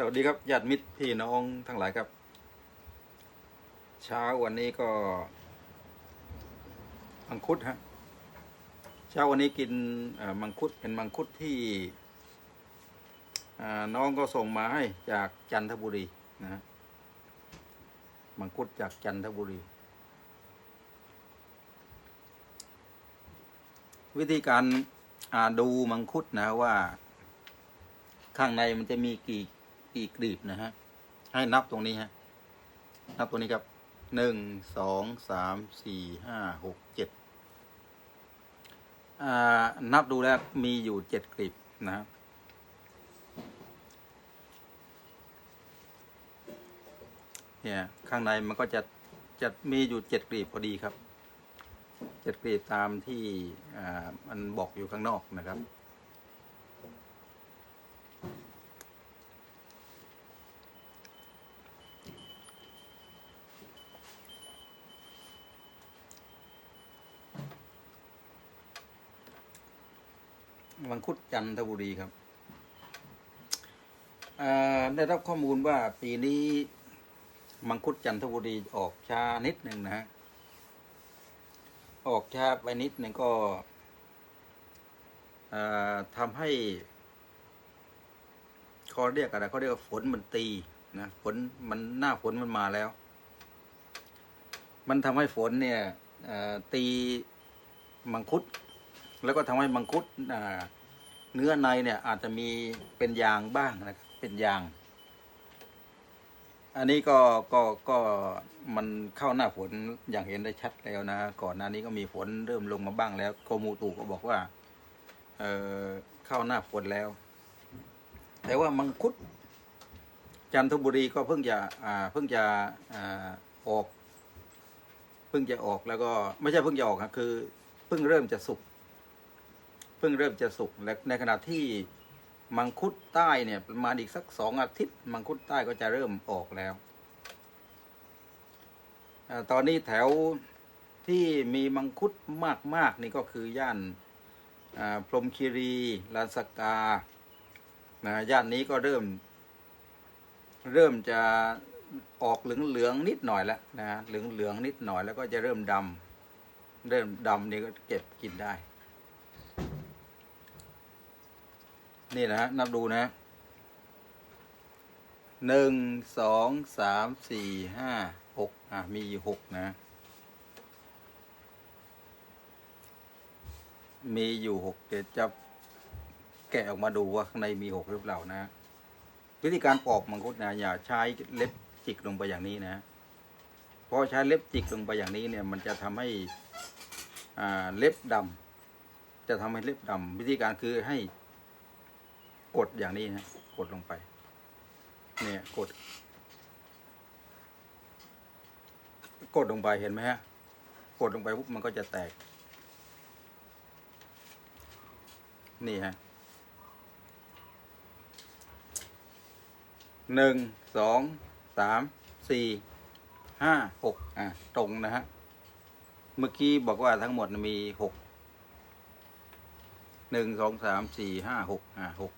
สวัสดีครับญาติมิตรพี่น้องทั้งหลายครับ เช้าวันนี้ก็มังคุดฮะเช้าวันนี้กินมังคุดเป็นมังคุดที่น้องก็ส่งมาให้จากจันทบุรีนะฮะมังคุดจากจันทบุรี วิธีการดูมังคุดนะว่าข้างในมันจะมีกี่ กี่กลีบนะฮะ ให้นับตรงนี้ฮะ นับตรงนี้ครับ หนึ่ง สอง สาม สี่ ห้า หก เจ็ด นับดูแล้วมีอยู่เจ็ดกลีบนะฮะเนี่ย ข้างในมันก็จะจะมีอยู่เจ็ดกลีบพอดีครับ เจ็ดกลีบตามที่มันบอกอยู่ข้างนอกนะครับ คุดจันทบุรีครับได้รับข้อมูลว่าปีนี้มังคุดจันทบุรีออกช้านิดหนึ่งนะฮะออกช้าไปนิดหนึ่งก็ทำให้เขาเรียกอะไรเขาเรียกว่าฝนมันตีนะฝนมันหน้าฝนมันมาแล้ว มันทำให้ฝนเนี่ยตีมังคุด แล้วก็ทำให้มังคุดอ่า เนื้อในเนี่ยอาจจะมีเป็นยางบ้างนะเป็นยาง อันนี้ก็ก็ก็มันเข้าหน้าฝนอย่างเห็นได้ชัดแล้วนะ ก่อนหน้านี้ก็มีฝนเริ่มลงมาบ้างแล้วโกมอุตุก็บอกว่า เออเข้าหน้าฝนแล้ว แต่ว่ามังคุด จันทบุรีก็เพิ่งจะอ่าเพิ่งจะอ่าออก เพิ่งจะออกแล้วก็ไม่ใช่เพิ่งจะออกครับคือ เพิ่งเริ่มจะสุก เพิ่งเริ่มจะสุกและในขณะที่มังคุดใต้เนี่ยประมาณอีกสักสองอาทิตย์ มังคุดใต้ก็จะเริ่มออกแล้วอตอนนี้แถวที่มีมังคุดมาก ๆ นี่ก็คือย่านพรหมคีรีลานสกานะย่านนี้ก็เริ่ม เริ่มจะออกเหลืองๆนิดหน่อยแล้วนะเหลืองๆนิดหน่อยแล้วก็จะเริ่มดำเริ่มดำนี่ก็เก็บกินได้ นี่นะฮะนับดูนะหนึ่งสองสามสี่ห้าหกอะ มีหกนะ มีอยู่หกเดี๋ยวจะแกะออกมาดูว่าข้างในมีหกหรือเปล่านะ วิธีการปอกมังคุดนะอย่าใช้เล็บจิกลงไปอย่างนี้นะเพราะใช้เล็บจิกลงไปอย่างนี้เนี่ย มันจะทำให้อ่าเล็บดำจะทำให้เล็บดำวิธีการคือให้ กดอย่างนี้นะกดลงไป เนี่ยกด กดลงไปเห็นไหมฮะกดลงไปปุ๊บมันก็จะแตก นี่ฮะหนึ่งสองสามสี่ห้าหกอะตรงนะฮะ เมื่อกี้บอกว่าทั้งหมดมีหกหนึ่งสองสามสี่ห้าหกอ่าหก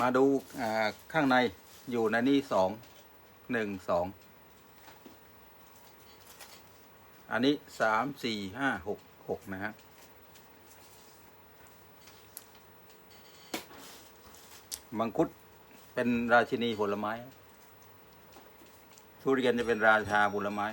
มาดูข้างในอยู่ในนี้สองหนึ่งสองอันนี้สามสี่ห้าหกหกนะฮะมังคุดเป็นราชินีผลไม้ ทุเรียนจะเป็นราชาผลไม้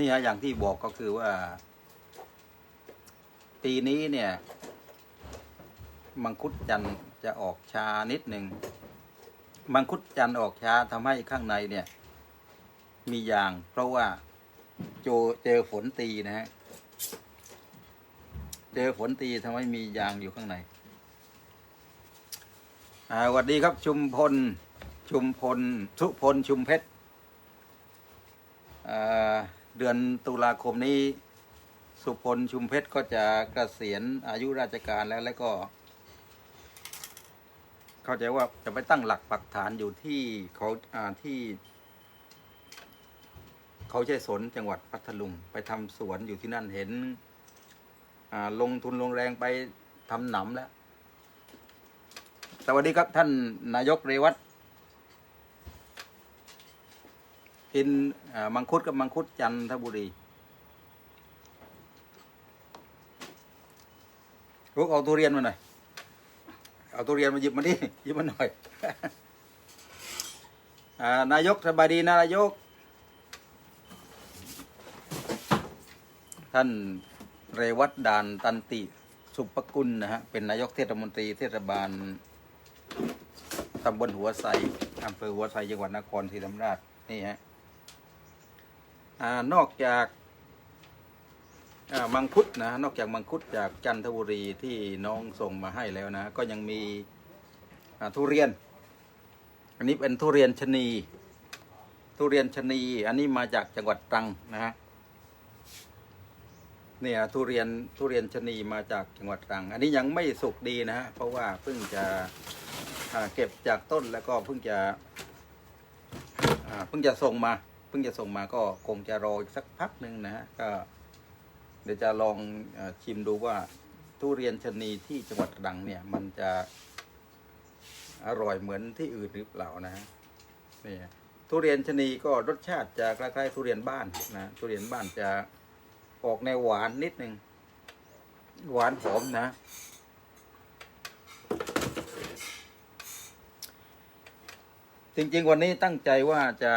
นี่ฮะอย่างที่บอกก็คือว่า ปีนี้เนี่ย มังคุดจันจะออกชานิดหนึ่งมังคุดจันออกชาทำให้ข้างในเนี่ย มียาง เพราะว่าโจเจอฝนตีนะฮะเจอฝนตีทำให้มียางอยู่ข้างในสวัสดีครับชุมพล ชุมพลสุพลชุมเพชรอ่า เดือนตุลาคมนี้สุพลชุมเพชรก็จะเกษียณอายุราชการแล้วแล้วก็ เข้าใจว่าจะไปตั้งหลักปักฐานอยู่ที่เขาอ่าที่ เขาใช้สนจังหวัดพัทลุงไปทำสวนอยู่ที่นั่นเห็น อ่าลงทุนลงแรงไปทำหนำแล้ว สวัสดีครับท่านนายกเรวัต กินมังคุดกับมังคุดจันทบุรีลูกเอาทุเรียนมาหน่อย เอาทุเรียนมาหยิบมาดิหยิบมาหน่อยอนายกสบายดีนะนายก ท่านเรวัตดานตันติสุปกุลนะฮะ เป็นนายกเทศมนตรีเทศบาลตำบลหัวไซอำเภอหัวไซจังหวัดนครศรีธรรมราช นี่ฮะ อนอกจากมังคุดนะนอกจากมังคุดจากจันทบุรีที่น้องส่งมาให้แล้วนะ ก็ยังมีทุเรียน อันนี้เป็นทุเรียนชนี ทุเรียนชนี อันนี้มาจากจังหวัดตรังนะฮะเนี่ยทุเรียนทุเรียนชนีมาจากจังหวัดตรัง อันนี้ยังไม่สุกดีนะฮะเพราะว่าเพิ่งจะเก็บจากต้นแล้วก็เพิ่งจะเพิ่งจะส่งมา เพิ่งจะส่งมาก็คงจะรออีกสักพักหนึ่งนะฮะก็เดี๋ยวจะลองอชิมดูว่าทุเรียนชนีที่จังหวัดตรังเนี่ย มันจะอร่อยเหมือนที่อื่นหรือเปล่านะฮะนี่ทุเรียนชนีก็รสชาติจะคล้ายๆทุเรียนบ้านนะทุเรียนบ้านจะออกในหวานนิดหนึ่งหวานหอมนะ จริงๆวันนี้ตั้งใจว่าจะ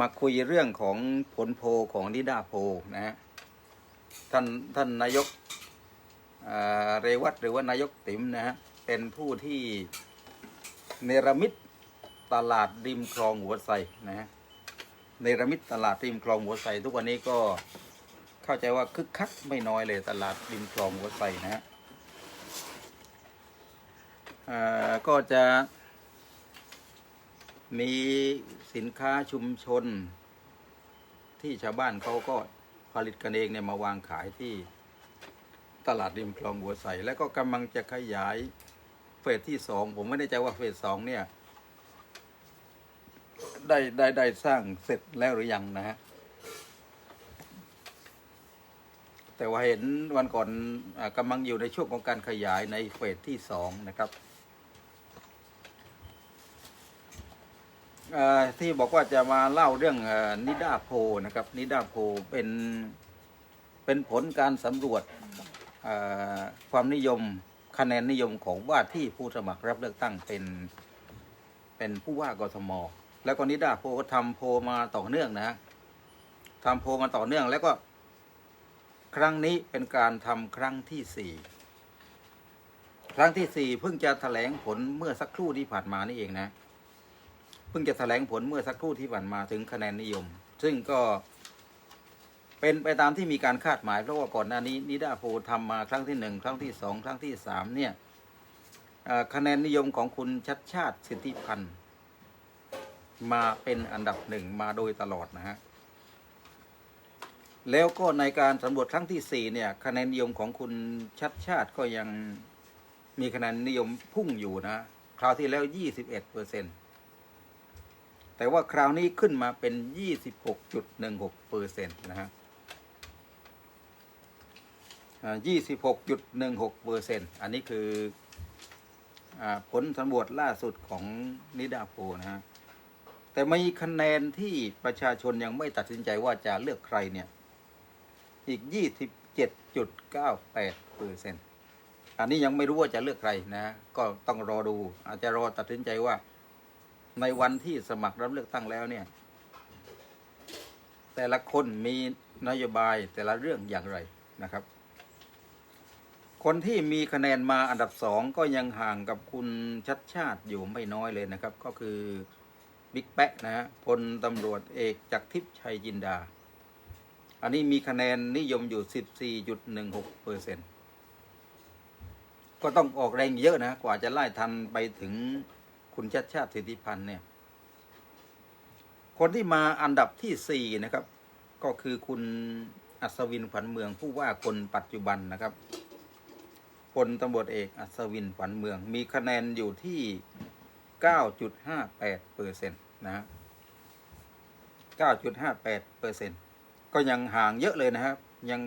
มาคุยเรื่องของผลโพของนิดาโพนะฮะท่านท่านนายกเรวัตหรือว่านายกติ๋มนะฮะเป็นผู้ที่เนรมิตตลาดริมคลองหัวไสนะฮะในรมิตตลาดริมคลองหัวไสทุกวันนี้ก็เข้าใจว่าคึกคักไม่น้อยเลยตลาดริมคลองหัวไสนะฮะก็จะมี สินค้าชุมชน ที่ชาวบ้านเขาก็ผลิตกันเองเนี่ยมาวางขายที่ตลาดริมคลองหัวไสแล้วก็กำลังจะขยายเฟสที่สองผมไม่แน่ใจว่าเฟสสองเนี่ย ได้ได้ได้สร้างเสร็จแล้วหรือยังนะฮะแต่ว่าเห็นวันก่อนอกำลังอยู่ในช่วงของการขยายในเฟสที่สองนะครับเอ่อ ที่บอกว่าจะมาเล่าเรื่องนิดาโพนะครับนิดาโพเป็นเป็นผลการสำรวจความนิยมคะแนนนิยมของว่าที่ผู้สมัครรับเลือกตั้งเป็นเป็นผู้ว่ากทม แล้วก็นิดาโพก็ทำโพมาต่อเนื่องนะฮะทำโพมาต่อเนื่องแล้วก็ครั้งนี้เป็นการทำครั้งที่สี่ครั้งที่สี่เพิ่งจะแถลงผลเมื่อสักครู่ที่ผ่านมานี่เองนะ พิ่งจะแถลงผลเมื่อสักครู่ที่ผ่านมาถึงคะแนนนิยม ซึ่งก็เป็นไปตามที่มีการคาดหมาย เพราะว่าก่อนหน้านี้นิดาโพลทำมาครั้งที่หนึ่งครั้งที่สองครั้งที่สามเนี่ยคะแนนนิยมของคุณชัดชาติสิทธิพันธ์มาเป็นอันดับหนึ่งมาโดยตลอดนะฮะแล้วก็ในการสำรวจครั้งที่สี่เนี่ย คะแนนนิยมของคุณชัดชาติก็ยังมีคะแนนนิยมพุ่งอยู่นะ คราวที่แล้วยี่สิบเอ็ดเปอร์เซ็นต์ แต่ว่าคราวนี้ขึ้นมาเป็นยี่สิบหกจุดหนึ่งหกเปอร์เซ็นต์นะฮะยี่สิบหกจุดหนึ่งหกเปอร์เซ็นต์อันนี้คืออผลสำรวจล่าสุดของนิดาโพลนะฮะ แต่มีคะแนนที่ประชาชนยังไม่ตัดสินใจว่าจะเลือกใครเนี่ย อีก 27.98เปอร์เซ็นต์อันนี้ยังไม่รู้ว่าจะเลือกใครนะ ก็ต้องรอดูอาจจะรอตัดสินใจว่า ในวันที่สมัครรับเลือกตั้งแล้วเนี่ย แต่ละคนมีนโยบายแต่ละเรื่องอย่างไรนะครับ คนที่มีคะแนนมาอันดับสองก็ยังห่างกับคุณชัดชาติอยู่ไม่น้อยเลยนะครับ ก็คือบิ๊กแปะนะฮะพลตำรวจเอกจากทิพย์ชัยจินดา อันนี้มีคะแนนนิยมอยู่ 14.16เปอร์เซ็นก็ต้องออกแรงเยอะนะ กว่าจะไล่ทันไปถึง คุณชัดชาติสิทธิพันธ์เนี่ย คนที่มาอันดับที่สี่นะครับ ก็คือคุณอัศวินขวัญเมืองผู้ว่าคนปัจจุบันนะครับพลตำรวจเอกอัศวินขวัญเมือง มีคะแนนอยู่ที่ 9.58เปอร์เซ็นต์นะฮะ9.58เปอร์เซ็นต์ก็ยังห่างเยอะเลยนะครับ ยัง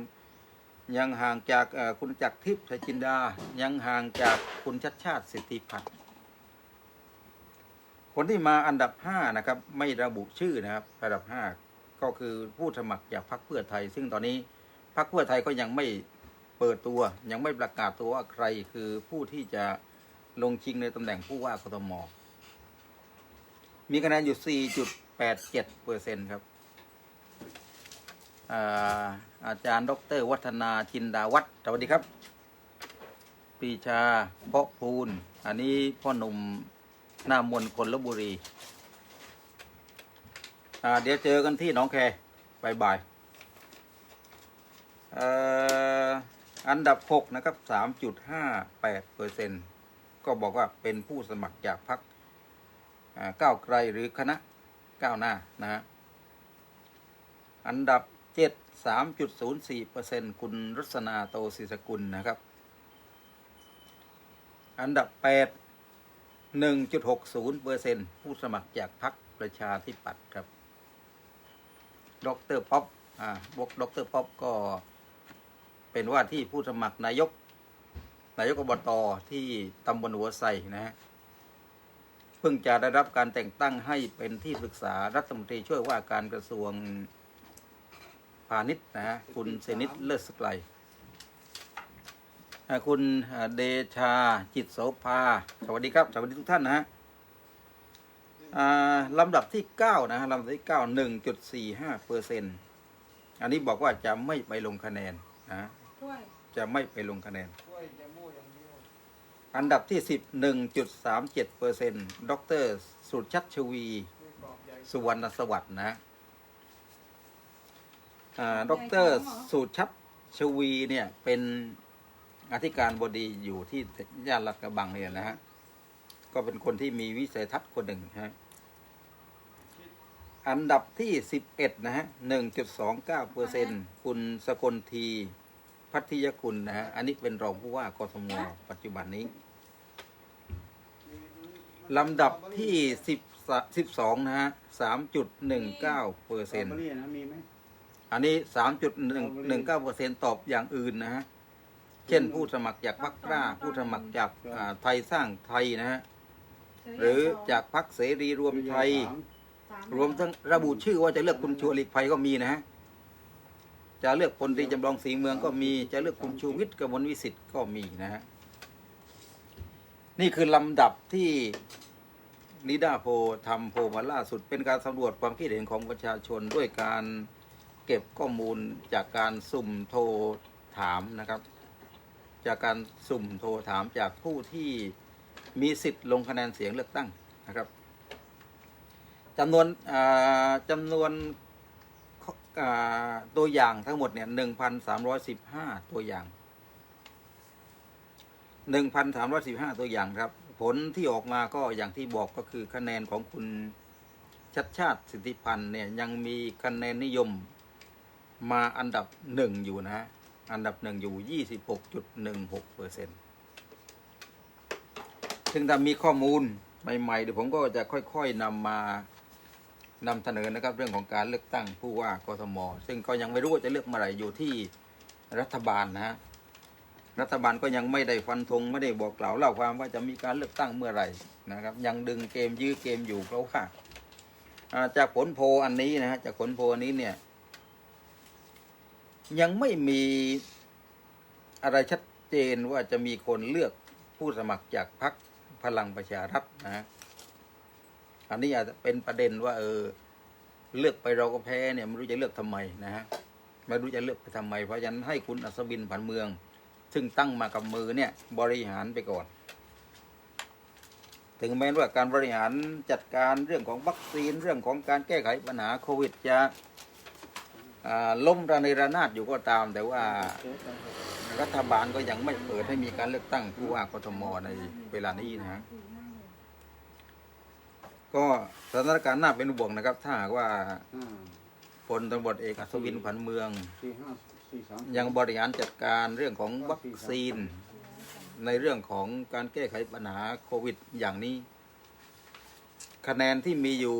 ยังห่างจากคุณจักรทิพย์ชัยจินดา ยังห่างจากคุณชัดชาติสิทธิพัฒน์ คนที่มาอันดับ5นะครับไม่ระบุชื่อนะครับอันดับ5ก็คือผู้สมัครจากพรรคเพื่อไทย ซึ่งตอนนี้พรรคเพื่อไทยก็ยังไม่เปิดตัว ยังไม่ประกาศตัวว่าใครคือผู้ที่จะลงชิงในตำแหน่งผู้ว่ากทม มีคะแนนอยู่ 4.87เปอร์เซ็นครับอาอาจารย์ ดร วัฒนาชินดาวัฒน์สวัสดีครับ ปีชาเพาะพูน อันนี้พ่อหนุ่ม หน้ามนคนลบบุรี อ่า เดี๋ยวเจอกันที่หนองแคบายๆเอ่ออันดับ 6 นะครับ 3.58เปอร์เซ็นต์ก็บอกว่าเป็นผู้สมัครจากพรรคก้าวไกลหรือคณะก้าวหน้านะฮะอันดับเจ็ดสามจุดศูนย์สี่เปอร์เซ็นต์คุณรัศนาโตศิสกุลนะครับ อันดับแปดหนึ่งจุดหกศูนย์เปอร์เซ็นผู้สมัครจากพรรคประชาธิปัตย์ครับ ดรป๊อปอ่าบกดรป๊อปก็เป็นว่าที่ผู้สมัครนายก นายกอบตที่ตำบลหัวไส่นะฮะ เพิ่งจะได้รับการแต่งตั้งให้เป็นที่ปรึกษารัฐมนตรีช่วยว่าการกระทรวงพาณิชย์นะฮะ คุณเซนิตเลิศสไกล คุณอ่าเดชาจิตโสภา สวัสดีครับ สวัสดีทุกท่านนะฮะอ่าลำดับที่เก้านะฮะลำดับที่เก้าหนึ่งจุดสี่ห้าเปอร์เซ็นอันนี้บอกว่าจะไม่ไปลงคะแนนนะด้วยจะไม่ไปลงคะแนน อันดับที่สิบหนึ่งจุดสามเจ็ดเปอร์เซ็นต์ดรสุชัชวี สุวรรณสวัสดิ์นะอ่าดรสุชัชวีเนี่ยเป็น อธิการบดีอยู่ที่ย่านลาดกระบังเนี่ยนะฮะ ก็เป็นคนที่มีวิสัยทัศน์คนหนึ่งฮะ อันดับที่สิบเอ็ดนะฮะหนึ่งจุดสองเก้าเปอร์เซ็นคุณสกลทีพัทยกุลนะฮะ อันนี้เป็นรองผู้ว่ากทมปัจจุบันนี้ ลำดับที่สิบสิบสองนะฮะสามจุดหนึ่งเก้าเปอร์เซ็นต์อันนี้สามจุดหนึ่งหนึ่งเก้าเปอร์เซ็นตอบอย่างอื่นนะฮะ เช่นผู้สมัครจากพรรคกล้า ผู้สมัครจากอ่าไทยสร้างไทยนะฮะหรือจากพรรคเสรีรวมไทย รวมทั้งระบุชื่อว่าจะเลือกคุณชวนหลีกภัยก็มีนะฮะจะเลือกพลตรีจำลองศรีเมืองก็มี จะเลือกคุณชูวิทย์กมลวิสิทธิ์ก็มีนะฮะนี่คือลำดับที่นิดาโพลทำโพลมาล่าสุดเป็นการสำรวจความคิดเห็นของประชาชนด้วยการเก็บข้อมูลจากการสุ่มโทรถามนะครับ จากการสุ่มโทรถามจากผู้ที่มีสิทธิ์ลงคะแนนเสียงเลือกตั้งนะครับจำนวนจำนวนตัวอย่างทั้งหมดเนี่ยหนึ่งพันสามร้อยสิบห้าตัวอย่างหนึ่งพันสามร้อยสิบห้าตัวอย่างครับ ผลที่ออกมาก็อย่างที่บอกก็คือคะแนนของคุณชัดชาติสิทธิพันธ์เนี่ยยังมีคะแนนนิยมมาอันดับหนึ่งอยู่นะ อันดับหนึ่งอยู่ยี่สิบหกจุดหนึ่งหกเปอร์เซ็นต์ซึ่งถ้ามีข้อมูลใหม่ๆเดี๋ยวผมก็จะค่อยๆนำมานำเสนอนะครับเรื่องของการเลือกตั้งผู้ว่ากทม ซึ่งก็ยังไม่รู้ว่าจะเลือกเมื่อไหร่อยู่ที่รัฐบาลนะฮะรัฐบาลก็ยังไม่ได้ฟันธงไม่ได้บอกกล่าวเล่าความว่าจะมีการเลือกตั้งเมื่อไหร่นะครับ ยังดึงเกมยื้อเกมอยู่เพราะว่าจากผลโพลอันนี้นะฮะจากผลโพลอันนี้เนี่ย ยังไม่มีอะไรชัดเจนว่าจะมีคนเลือกผู้สมัครจากพรรคพลังประชารัฐนะฮะอันนี้อาจจะเป็นประเด็นว่า เออ เลือกไปเราก็แพ้เนี่ยไม่รู้จะเลือกทำไมนะฮะไม่รู้จะเลือกไปทำไม เพราะฉะนั้นให้คุณอัศวินผันเมือง ซึ่งตั้งมากับมือเนี่ย บริหารไปก่อน ถึงแม้ว่าการบริหารจัดการเรื่องของวัคซีนเรื่องของการแก้ไขปัญหาโควิดจะ ล้มระเนระนาดอยู่ก็ตาม แต่ว่ารัฐบาลก็ยังไม่เปิดให้มีการเลือกตั้งผู้ว่ากทมในเวลานี้นะฮะก็สถานการณ์น่าเป็นห่วงนะครับ ถ้าหากว่าพลตำรวจเอกอัศวินผันเมือง ยังบริหารจัดการเรื่องของวัคซีน ในเรื่องของการแก้ไขปัญหาโควิดอย่างนี้ คะแนนที่มีอยู่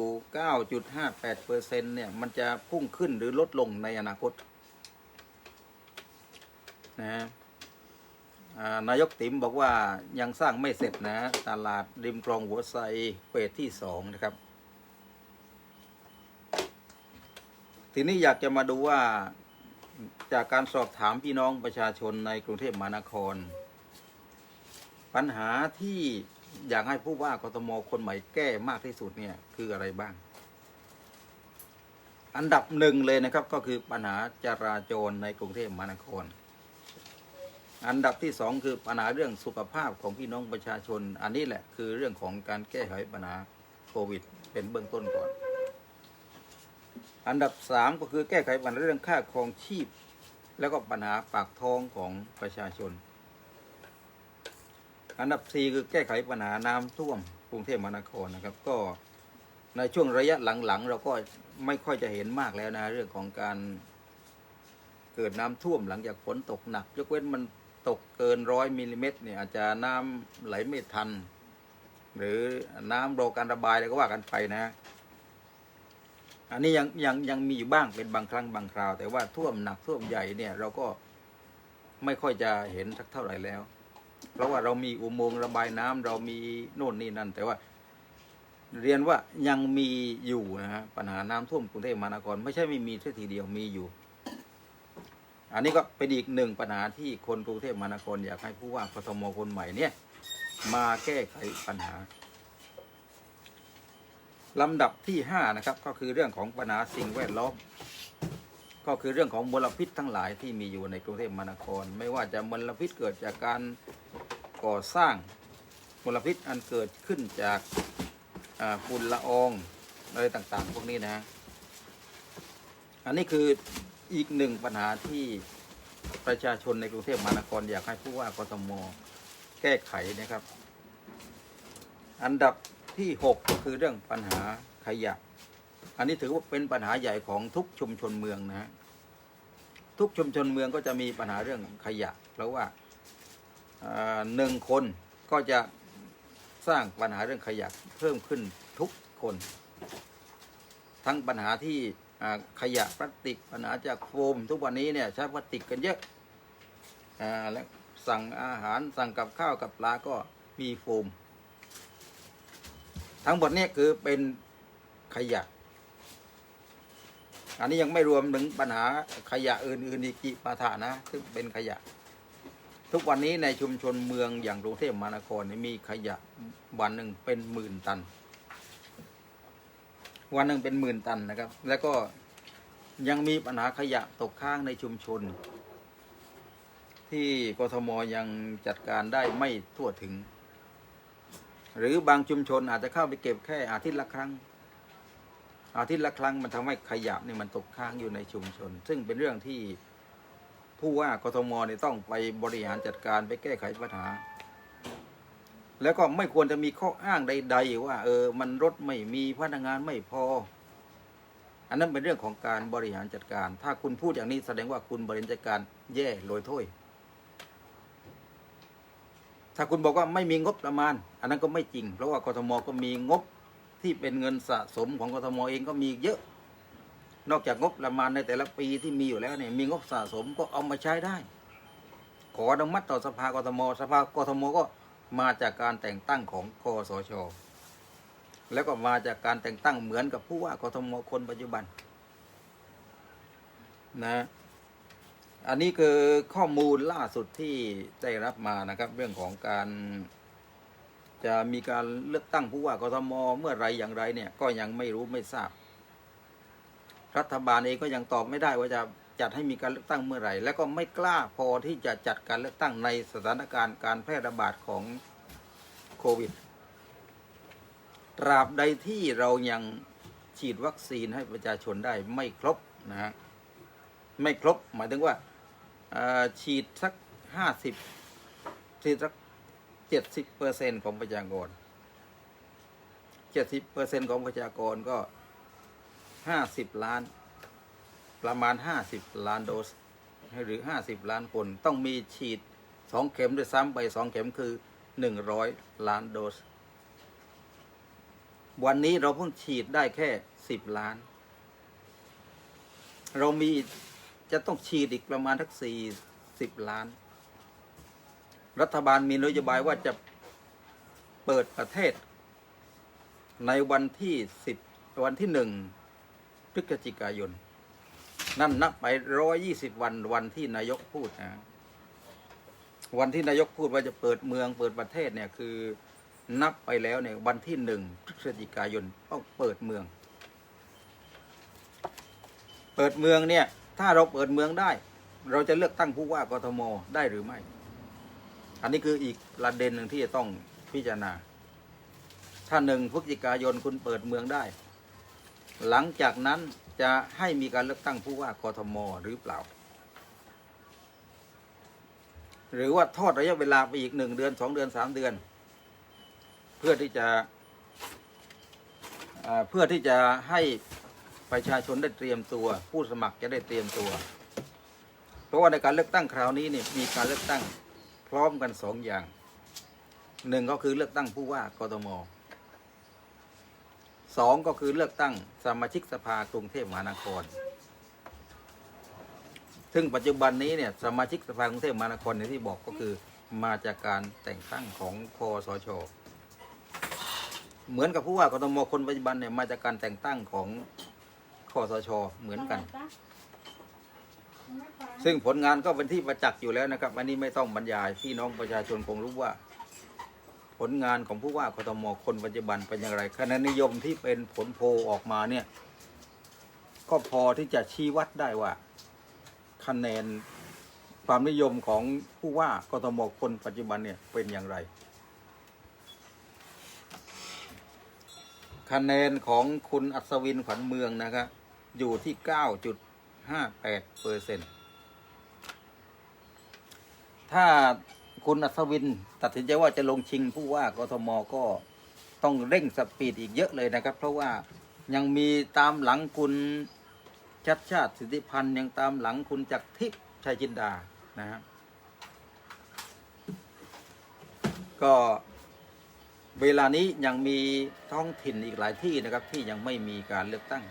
9.58เปอร์เซ็นเนี่ย มันจะพุ่งขึ้นหรือลดลงในอนาคตนะฮะนายกติ๋มบอกว่ายังสร้างไม่เสร็จนะ ตลาดริมคลองหัวไซเฟสที่สองนะครับ ทีนี้อยากจะมาดูว่าจากการสอบถามพี่น้องประชาชนในกรุงเทพมหานคร ปัญหาที่ อยากให้ผู้ว่ากทมคนใหม่แก้มากที่สุดเนี่ยคืออะไรบ้าง อันดับหนึ่งเลยนะครับ ก็คือปัญหาจราจรในกรุงเทพมหานคร อันดับที่สองคือปัญหาเรื่องสุขภาพของพี่น้องประชาชน อันนี้แหละคือเรื่องของการแก้ไขปัญหาโควิด เป็นเบื้องต้นก่อน อันดับสามก็คือแก้ไขปัญหาเรื่องค่าครองชีพ แล้วก็ปัญหาปากท้องของประชาชน อันดับสี่คือแก้ไขปัญหาน้ำท่วมกรุงเทพมหานครนะครับ ก็ในช่วงระยะหลังๆ เราก็ไม่ค่อยจะเห็นมากแล้วนะ เรื่องของการเกิดน้ำท่วมหลังจากฝนตกหนัก ยกเว้นมันตกเกินร้อยมิลลิเมตรเนี่ยอาจจะน้ำไหลไม่ทัน หรือน้ำรอการระบายอะไรก็ว่ากันไปนะ อันนี้ยังยังยังมีอยู่บ้างเป็นบางครั้งบางคราว แต่ว่าท่วมหนักท่วมใหญ่เนี่ย เราก็ไม่ค่อยจะเห็นสักเท่าไหร่แล้ว เพราะว่าเรามีอุโมงค์ระบายน้ำเรามีโน่นนี่นั่น แต่ว่า เรียนว่ายังมีอยู่นะฮะปัญหาน้ำท่วมกรุงเทพมหานคร ไม่ใช่ไม่มีแค่ทีเดียวมีอยู่ อันนี้ก็เป็นอีกหนึ่งปัญหาที่คนกรุงเทพมหานครอยากให้ผู้ว่ากทมคนใหม่เนี่ย มาแก้ไขปัญหาลำดับที่ห้านะครับ ก็คือเรื่องของปัญหาสิ่งแวดล้อม ก็คือเรื่องของมลพิษทั้งหลายที่มีอยู่ในกรุงเทพมหานคร ไม่ว่าจะมลพิษเกิดจากการก่อสร้างมลพิษอันเกิดขึ้นจากฝุ่นละอองอะไรต่างๆ พวกนี้นะ อันนี้คืออีกหนึ่งปัญหาที่ประชาชนในกรุงเทพมหานคร อยากให้ผู้ว่ากทมแก้ไขนะครับ อันดับที่หกก็คือเรื่องปัญหาขยะ อันนี้ถือว่าเป็นปัญหาใหญ่ของทุกชุมชนเมืองนะฮะ ทุกชุมชนเมืองก็จะมีปัญหาเรื่องขยะ เพราะว่าหนึ่งคนก็จะสร้างปัญหาเรื่องขยะเพิ่มขึ้นทุกคน ทั้งปัญหาที่ขยะพลาสติกปัญหาจากโฟม ทุกวันนี้เนี่ยใช้พลาสติกกันเยอะอและสั่งอาหารสั่งกับข้าวกับปลาก็มีโฟม ทั้งหมดนี่ยคือเป็นขยะ อันนี้ยังไม่รวมถึงปัญหาขยะอื่นๆอีกจิปาถานะซึ่งเป็นขยะ ทุกวันนี้ในชุมชนเมืองอย่างกรุงเทพมหานครเนี่ยมีขยะวันหนึ่งเป็นหมื่นตัน วันหนึ่งเป็นหมื่นตันนะครับ แล้วก็ยังมีปัญหาขยะตกค้างในชุมชน ที่กทมยังจัดการได้ไม่ทั่วถึง หรือบางชุมชนอาจจะเข้าไปเก็บแค่อาทิตย์ละครั้ง อาทิตย์ละครั้งมันทำให้ขยะนี่มันตกค้างอยู่ในชุมชน ซึ่งเป็นเรื่องที่ผู้ว่ากทมเนี่ยต้องไปบริหารจัดการไปแก้ไขปัญหา แล้วก็ไม่ควรจะมีข้ออ้างใด ๆ ว่า เออ มันรถไม่มีพนักงานไม่พอ อันนั้นเป็นเรื่องของการบริหารจัดการ ถ้าคุณพูดอย่างนี้แสดงว่าคุณบริหารจัดการแย่โรยถ้วยถ้าคุณบอกว่าไม่มีงบประมาณ อันนั้นก็ไม่จริง เพราะว่ากทมก็มีงบ ที่เป็นเงินสะสมของกทมเองก็มีเยอะ นอกจากงบประมาณในแต่ละปีที่มีอยู่แล้วเนี่ยมีงบสะสมก็เอามาใช้ได้ ขออนุมัติต่อสภากทม สภากทมก็มาจากการแต่งตั้งของคอสช แล้วก็มาจากการแต่งตั้งเหมือนกับผู้ว่ากทมคนปัจจุบันนะอันนี้คือข้อมูลล่าสุดที่ได้รับมานะครับ เรื่องของการ จะมีการเลือกตั้งผู้ว่ากทมเมื่อไรอย่างไรเนี่ยก็ยังไม่รู้ไม่ทราบ รัฐบาลเองก็ยังตอบไม่ได้ว่าจะจัดให้มีการเลือกตั้งเมื่อไหร่ และก็ไม่กล้าพอที่จะจัดการเลือกตั้งในสถานการณ์การแพร่ระบาดของโควิด ตราบใดที่เรายังฉีดวัคซีนให้ประชาชนได้ไม่ครบนะฮะไม่ครบหมายถึงว่าฉีดสักห้าสิบฉีดสัก เจ็ดสิบเปอร์เซ็นของประชากรเจ็ดสิบเปอร์เซ็นของประชากรก็ห้าสิบล้าน ประมาณห้าสิบล้านโดส หรือห้าสิบล้านคนต้องมีฉีดสองเข็มด้วยซ้ำไปสองเข็มคือหนึ่งร้อยล้านโดส วันนี้เราเพิ่งฉีดได้แค่สิบล้าน เรามีจะต้องฉีดอีกประมาณทักสี่สิบล้าน รัฐบาลมีนโยบายว่าจะเปิดประเทศ ในวันที่สิบวันที่หนึ่งพฤศจิกายน นั่นนับไปร้อยี่สิบวันวันที่นายกพูดนะวันที่นายกพูดว่าจะเปิดเมืองเปิดประเทศเนี่ยคือนับไปแล้วเนี่ยวันที่หนึ่งพฤศจิกายนต้องเปิดเมือง เปิดเมืองเนี่ย ถ้าเราเปิดเมืองได้ เราจะเลือกตั้งผู้ว่ากทมได้หรือไม่ อันนี้คืออีกประเด็นหนึ่งที่จะต้องพิจารณา ถ้าหนึ่งพฤศจิกายนคุณเปิดเมืองได้ หลังจากนั้นจะให้มีการเลือกตั้งผู้ว่ากทมหรือเปล่า หรือว่าทอดระยะเวลาไปอีกหนึ่งเดือนสองเดือนสามเดือน เพื่อที่จะเพื่อที่จะให้ประชาชนได้เตรียมตัว ผู้สมัครจะได้เตรียมตัว เพราะว่าในการเลือกตั้งคราวนี้เนี่ยมีการเลือกตั้ง พร้อมกันสองอย่างหนึ่งก็คือเลือกตั้งผู้ว่ากทมสองก็คือเลือกตั้งสมาชิกสภากรุงเทพมหานคร ซึ่งปัจจุบันนี้เนี่ยสมาชิกสภากรุงเทพมหานครเนี่ยที่บอกก็คือมาจากการแต่งตั้งของคอสช เหมือนกับผู้ว่ากทมคนปัจจุบันเนี่ยมาจากการแต่งตั้งของคอสช เหมือนกัน ซึ่งผลงานก็เป็นที่ประจักษ์อยู่แล้วนะครับ อันนี้ไม่ต้องบรรยายพี่น้องประชาชนคงรู้ว่า ผลงานของผู้ว่ากทมคนปัจจุบันเป็นอย่างไรคะแนนนิยมที่เป็นผลโพออกมาเนี่ย ก็พอที่จะชี้วัดได้ว่า คะแนนความนิยมของผู้ว่ากทมคนปัจจุบันเนี่ยเป็นอย่างไร คะแนนของคุณอัศวินขวัญเมืองนะครับอยู่ที่ 58เปอร์เซ็นถ้าคุณอัศวิน ตัดสินใจว่าจะลงชิงผู้ว่ากทมก็ต้องเร่งสปีดอีกเยอะเลยนะครับ เพราะว่ายังมีตามหลังคุณชัดชาติสิทธิพันธ์ยังตามหลังคุณจักรทิพย์ชัยจินดานะฮะก็เวลานี้ยังมีท้องถิ่นอีกหลายที่นะครับที่ยังไม่มีการเลือกตั้ง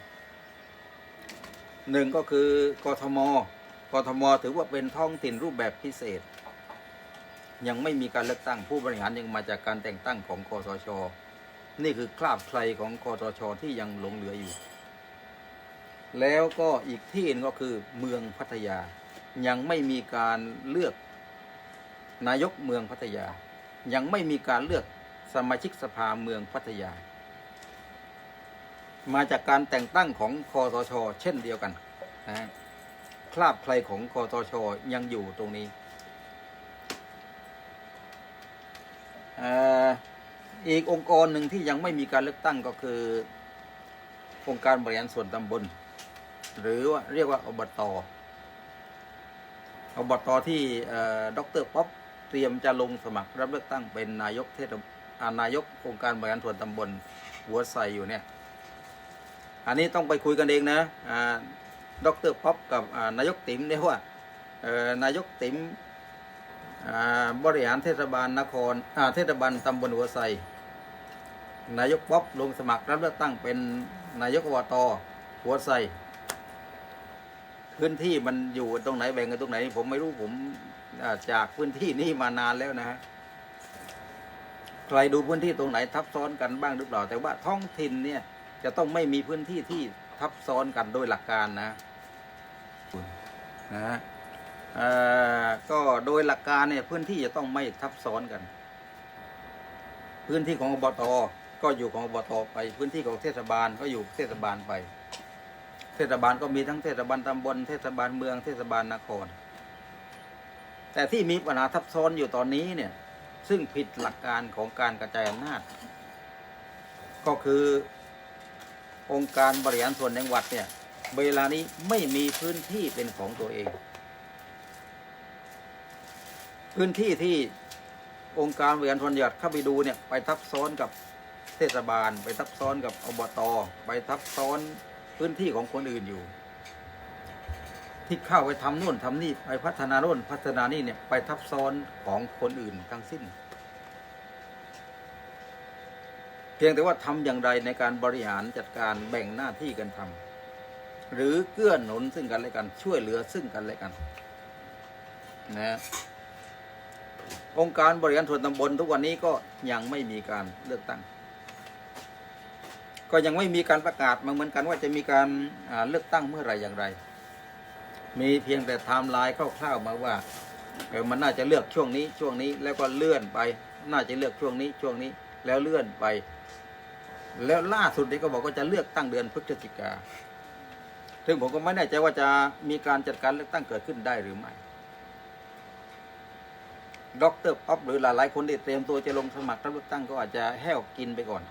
หนึ่งก็คือกทม กทม ถือว่าเป็นท้องถิ่นรูปแบบพิเศษ ยังไม่มีการเลือกตั้งผู้บริหารยังมาจากการแต่งตั้งของคอสช นี่คือคราบใครของคอสชที่ยังหลงเหลืออยู่ แล้วก็อีกที่หนึงก็คือเมืองพัทยา ยังไม่มีการเลือกนายกเมืองพัทยา ยังไม่มีการเลือกสมาชิกสภาเมืองพัทยา มาจากการแต่งตั้งของคอสช เช่นเดียวกันนะคราบใครของคอสช ยังอยู่ตรงนี้อีกองค์กรหนึ่งที่ยังไม่มีการเลือกตั้งก็คือองค์การบริหารส่วนตำบล หรือว่าเรียกว่าอบตอบตที่เอ่อดรป๊อปเตรียมจะลงสมัครรับเลือกตั้งเป็นนายกเทศอ่านายกองค์การบริหารส่วนตำบลหัวไซอยู่เนี่ย อันนี้ต้องไปคุยกันเองนะดรป๊อปกับนายกติ๋มเนี่ยว่านายกติ๋มบริหารเทศบาลนครเทศบาลตำบลหัวไซนายกป๊อปลงสมัครรับเลือกตั้งเป็นนายกอบตหัวไซพื้นที่มันอยู่ตรงไหนแบ่งกันตรงไหน ผมไม่รู้ผมจากพื้นที่นี้มานานแล้วนะฮะใครดูพื้นที่ตรงไหนทับซ้อนกันบ้างหรือเปล่า แต่ว่าท้องถิ่นเนี่ย จะต้องไม่มีพื้นที่ที่ทับซ้อนกันโดยหลักการนะนะฮะก็โดยหลักการเนี่ยพื้นที่จะต้องไม่ทับซ้อนกัน พื้นที่ของอบตก็อยู่ของอบตไป พื้นที่ของเทศบาลก็อยู่เทศบาลไป เทศบาลก็มีทั้งเทศบาลตำบลเทศบาลเมืองเทศบาลนคร แต่ที่มีปัญหาทับซ้อนอยู่ตอนนี้เนี่ยซึ่งผิดหลักการของการกระจายอำนาจ ก็คือ องค์การบริหารส่วนจังหวัดเนี่ยเวลานี้ไม่มีพื้นที่เป็นของตัวเอง พื้นที่ที่องค์การบริหารส่วนจังหวัดเข้าไปดูเนี่ยไปทับซ้อนกับเทศบาล ไปทับซ้อนกับอบตไปทับซ้อนพื้นที่ของคนอื่นอยู่ ที่เข้าไปทำนู่นทำนี่ไปพัฒนาโน่นพัฒนานี่เนี่ยไปทับซ้อนของคนอื่นทั้งสิ้น เพียงแต่ว่าทำอย่างไรในการบริหารจัดการแบ่งหน้าที่กันทำหรือเกื้อหนุนซึ่งกันและกันช่วยเหลือซึ่งกันและกันนะองค์การบริหารส่วนตำบลทุกวันนี้ก็ยังไม่มีการเลือกตั้ง ก็ยังไม่มีการประกาศมาเหมือนกันว่าจะมีการเลือกตั้งเมื่อไหรอย่างไร มีเพียงแต่ไทม์ไลน์คร่าวๆมาว่ามันน่าจะเลือกช่วงนี้ช่วงนี้แล้วก็เลื่อนไป น่าจะเลือกช่วงนี้ช่วงนี้ แล้วเลื่อนไป แล้วล่าสุดนี้ก็บอกว่าจะเลือกตั้งเดือนพฤศจิกาซึ่งผมก็ไม่แน่ใจว่าจะมีการจัดการเลือกตั้งเกิดขึ้นได้หรือไม่ดรป๊อปหรือหลายๆคนที่เตรียมตัวจะลงสมัครรับเลือกตั้งก็อาจจะแห้วกินไปก่อน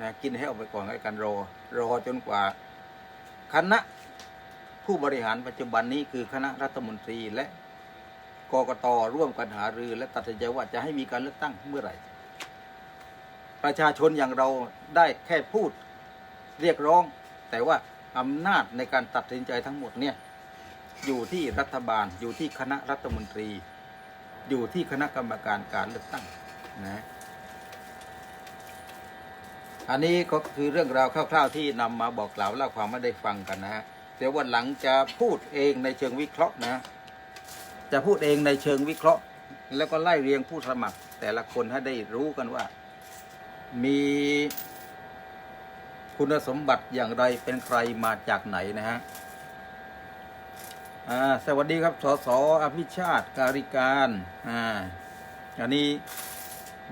นะกินแห้วไปก่อนให้กันรอ รอจนกว่าคณะผู้บริหารปัจจุบันนี้คือคณะรัฐมนตรีและกกตร่วมกันหารือ และตัดสินใจว่าจะให้มีการเลือกตั้งเมื่อไหร่ ประชาชนอย่างเราได้แค่พูดเรียกร้อง แต่ว่าอำนาจในการตัดสินใจทั้งหมดเนี่ยอยู่ที่รัฐบาล อยู่ที่คณะรัฐมนตรี อยู่ที่คณะกรรมการการเลือกตั้งนะอันนี้ก็คือเรื่องราวคร่าว ๆ ที่นำมาบอกกล่าวเล่าความไม่ได้ฟังกันนะฮะเดี๋ยววันหลังจะพูดเองในเชิงวิเคราะห์นะ จะพูดเองในเชิงวิเคราะห์ แล้วก็ไล่เรียงผู้สมัคร แต่ละคนให้ได้รู้กันว่า มีคุณสมบัติอย่างไรเป็นใครมาจากไหนนะฮะอ่าสวัสดีครับสสอภิชาติการิการอ่าอันนี้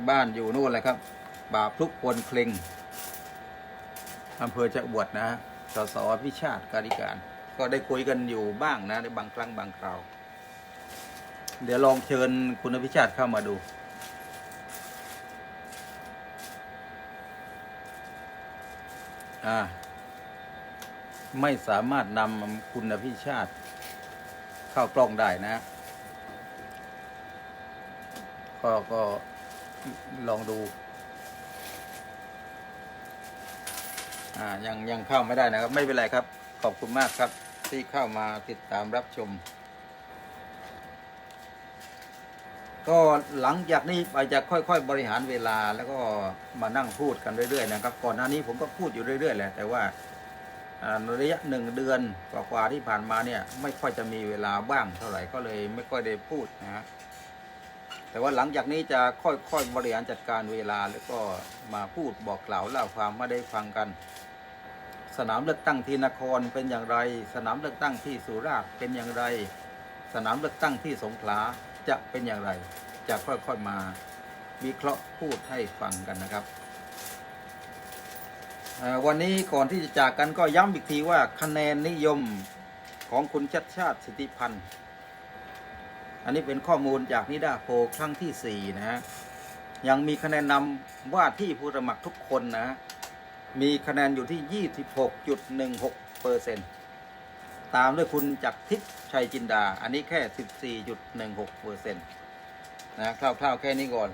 บ้านอยู่นู่นแหละครับบาปทุกคนเคลงอำเภอจะบวชนะฮะสสอภิชาติการิการ ก็ได้คุยกันอยู่บ้างนะในบางครั้งบางคราว เดี๋ยวลองเชิญคุณอภิชาติเข้ามาดู อ่า ไม่สามารถนำคุณอภิชาติ เข้ากล้องได้นะ ก็ก็ลองดูอ่ายังยังเข้าไม่ได้นะครับ ไม่เป็นไรครับ ขอบคุณมากครับที่เข้ามาติดตามรับชม ก็หลังจากนี้ไปจะค่อยๆ บริหารเวลาแล้วก็มานั่งพูดกันเรื่อยๆนะครับ ก่อนหน้านี้ผมก็พูดอยู่เรื่อยๆแหละแต่ว่าระยะหนึ่งเดือนกว่าๆที่ผ่านมาเนี่ยไม่ค่อยจะมีเวลาบ้างเท่าไหร่ก็เลยไม่ค่อยได้พูดนะฮะแต่ว่าหลังจากนี้จะค่อยๆบริหารจัดการเวลาแล้วก็มาพูดบอกกล่าวเล่าความไม่ได้ฟังกัน สนามเลือกตั้งที่นครเป็นอย่างไร สนามเลือกตั้งที่สุราษฎร์เป็นอย่างไร สนามเลือกตั้งที่สงขลา จะเป็นอย่างไร จะค่อยๆมาวิเคราะห์พูดให้ฟังกันนะครับ วันนี้ก่อนที่จะจากกันก็ย้ำอีกทีว่าคะแนนนิยมของคุณชัดชาติสิทธิพันธ์ อันนี้เป็นข้อมูลจากนิดาโพลครั้งที่ 4 นะฮะยังมีคะแนนนำว่าที่ผู้สมัครทุกคนนะฮะมีคะแนนอยู่ที่ 26.16เปอร์เซ็นต์ ตามด้วยคุณจักทิพย์ชัยจินดา อันนี้แค่ 14.16เปอร์เซ็นต์นะคร่าวๆแค่นี้ก่อน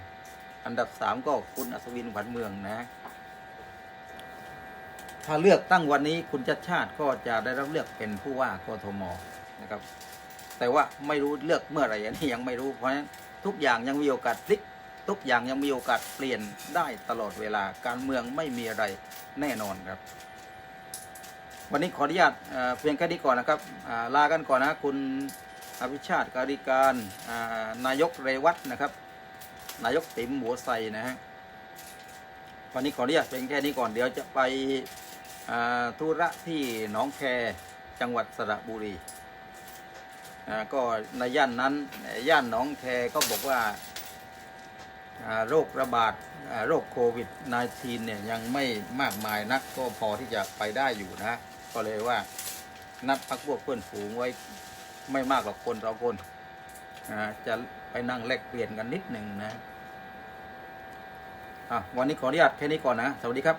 อันดับ 3 ก็คุณอัศวินขวัญเมืองนะ ถ้าเลือกตั้งวันนี้คุณชัดชาติก็จะได้รับเลือกเป็นผู้ว่ากทมนะครับ แต่ว่าไม่รู้เลือกเมื่อไหร่อันนี้ยังไม่รู้เพราะฉะนั้นทุกอย่างยังมีโอกาสพลิก ทุกอย่างยังมีโอกาสเปลี่ยนได้ตลอดเวลาการเมืองไม่มีอะไรแน่นอนครับ วันนี้ขออนุญาตเพียงแค่นี้ก่อนนะครับลากันก่อนนะคุณอภิชาติการิการนายกเรวัตนะครับ นายกติ๋มหัวไซนะฮะวันนี้ขออนุญาตเพียงแค่นี้ก่อน เดี๋ยวจะไปธุระที่หนองแคจังหวัดสระบุรีก็ในย่านนั้นย่านหนองแคก็บอกว่าโรคระบาดโรคโควิด -19 เนี่ยยังไม่มากมายนักก็พอที่จะไปได้อยู่นะ ก็เลยว่า นัดพักพวกเพื่อนฝูงไว้ไม่มากหรอกคนเราคนจะไปนั่งแลกเปลี่ยนกันนิดหนึ่งนะอะวันนี้ขออนุญาตแค่นี้ก่อนนะ สวัสดีครับ